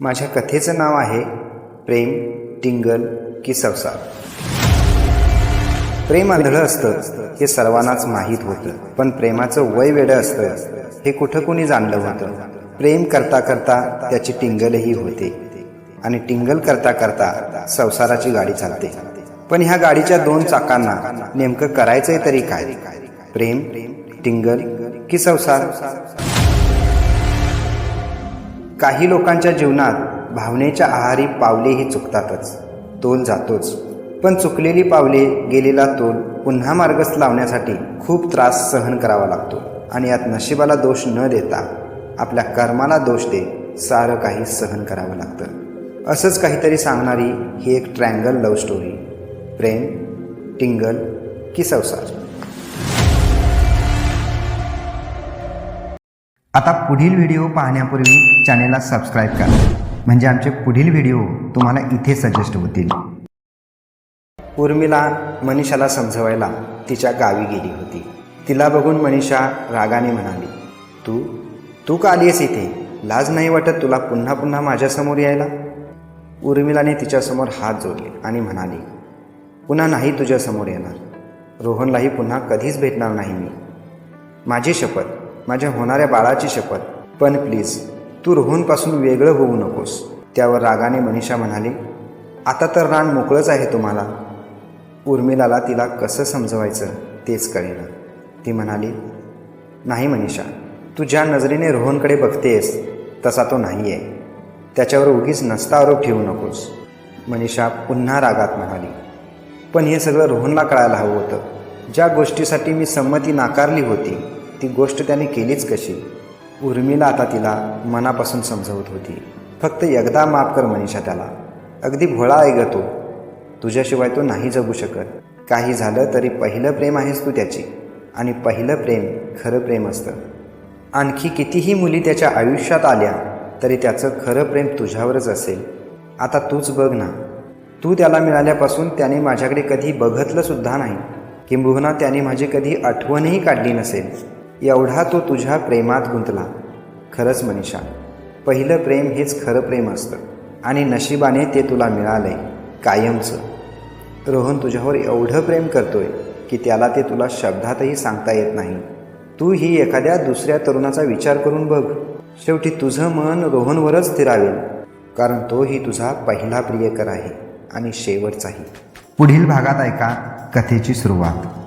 माझ्या कथेचं नाव आहे प्रेम टिंगल की संसार प्रेम आंधळं असतं हे सर्वांनाच माहीत होतं. पण प्रेमाचं वय वेडं असतं हे कुठं कुणी जाणलं होतं. प्रेम करता करता त्याची टिंगलही होते. आणि टिंगल करता करता संसाराची गाडी चालते. पण ह्या गाडीच्या दोन चाकांना नेमकं करायचंय तरी काय? प्रेम टिंगल की संसार काही लोकांच्या जीवनात भावनेच्या आहारी पावलेही चुकतातच. तोल जातोच. पण चुकलेली पावले गेलेला तोल पुन्हा मार्गस लावण्यासाठी खूप त्रास सहन करावा लागतो आणि यात नशिबाला दोष न देता आपल्या कर्माला दोष दे सारं काही सहन करावं लागतं. असंच काहीतरी सांगणारी ही एक ट्रँगल लव्ह स्टोरी. प्रेम टिंगल की संसार. आता पुढील व्हिडिओ पाहण्यापूर्वी चॅनेलला सबस्क्राईब करा. म्हणजे आमचे पुढील व्हिडिओ तुम्हाला इथे सजेस्ट होतील. उर्मिला मनीषाला समजवायला तिच्या गावी गेली होती. तिला बघून मनीषा रागाने म्हणाली तू तू का आलीस इथे? लाज नाही वाटत तुला पुन्हा पुन्हा माझ्यासमोर यायला? उर्मिलाने तिच्यासमोर हात जोडले आणि म्हणाली पुन्हा नाही तुझ्यासमोर येणार. रोहनलाही पुन्हा कधीच भेटणार नाही मी. माझी शपथ माझ्या होणाऱ्या बाळाची शपथ. पण प्लीज तू रोहनपासून वेगळं होऊ नकोस. त्यावर रागाने मनीषा म्हणाली आता तर रान मोकळंच आहे तुम्हाला. उर्मिलाला तिला कसं समजवायचं तेच कळेना. ती म्हणाली नाही मनीषा तू ज्या नजरेने रोहनकडे बघतेस तसा तो नाही आहे त्याच्यावर उगीच नसता आरोप ठेवू नकोस. मनीषा पुन्हा रागात म्हणाली पण हे सगळं रोहनला कळायला हवं होतं. ज्या गोष्टीसाठी मी संमती नाकारली होती ती गोष्ट त्याने केलीच कशी? उर्मिला आता तिला मनापासून समजवत होती. फक्त एकदा माफ कर मनीषा त्याला. अगदी भोळा आहे ग तो. तुझ्याशिवाय तो नाही जगू शकत. काही झालं तरी पहिलं प्रेम आहेस तू त्याची. आणि पहिलं प्रेम खरं प्रेम असतं. आणखी कितीही मुली त्याच्या आयुष्यात आल्या तरी त्याचं खरं प्रेम तुझ्यावरच असेल. आता तूच बघ ना. तू त्याला मिळाल्यापासून त्याने माझ्याकडे कधी बघतलंसुद्धा नाही. किंबहुना त्याने माझी कधी आठवणही काढली नसेल. एवढा तो तुझ्या प्रेमात गुंतला. खरंच मनीषा पहिलं प्रेम हेच खरं प्रेम असतं आणि नशिबाने ते तुला मिळालंय कायमचं. रोहन तुझ्यावर एवढं प्रेम करतोय की त्याला ते तुला शब्दातही सांगता येत नाही. तू ही एखाद्या दुसऱ्या तरुणाचा विचार करून बघ. शेवटी तुझं मन रोहनवरच स्थिरावेल कारण तोही तुझा पहिला प्रियकर आहे आणि शेवटचाही. पुढील भागात ऐका कथेची सुरुवात.